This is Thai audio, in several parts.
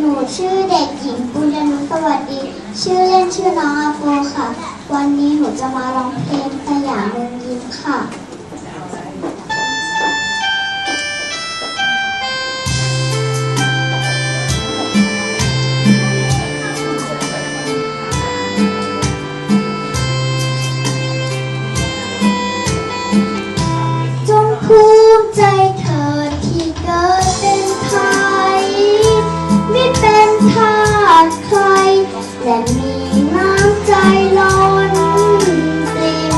หนูชื่อเด็กหญิงปุญญนุสวัสดี ชื่อเล่นชื่อน้องอาโปค่ะ วันนี้หนูจะมาร้องเพลงสยามเมืองยิ้มค่ะ มีน้ำใจล้นปริม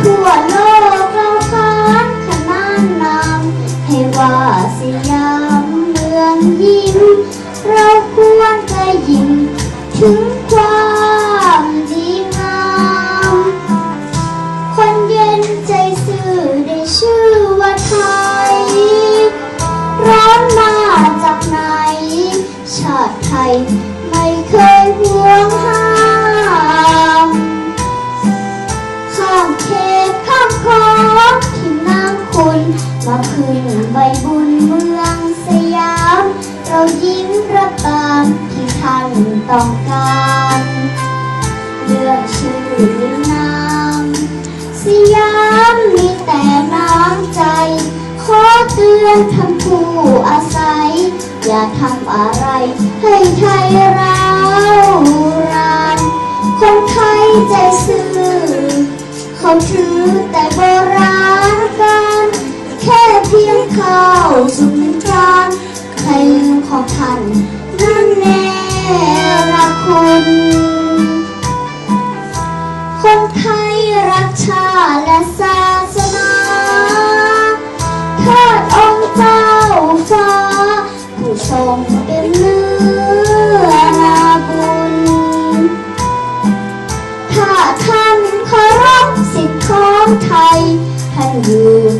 ทั่วโลกเราค้านขนานนามให้ว่าสยามเมืองยิ้ม เราควรจะยิ้มถึงความดีงามคนเย็นใจซื่อได้ชื่อว่าไทย ร้อนมาจากไหนชาติไทย เคยหวงห้ามข้ามเขตข้ามคลองที่น้ำคุณมาพึ่งใบบุญเมืองสยาม เรายิ้มรับตามที่ท่านต้องการเรื่องชื่อเรื่องนามสยามมีแต่น้ำใจ ขอเตือนท่านผู้อาศัย อย่าทำอะไรให้ไทยร้า คนไทยใจซื่อเขาถือแต่โบราณ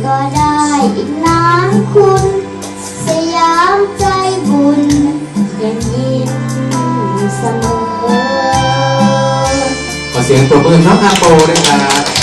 ก็ได้อีกนานคุณ สยามใจบุญยังยิ้มเสมอ ขอเสียงปรบมือน้องอาโปด้วยครับ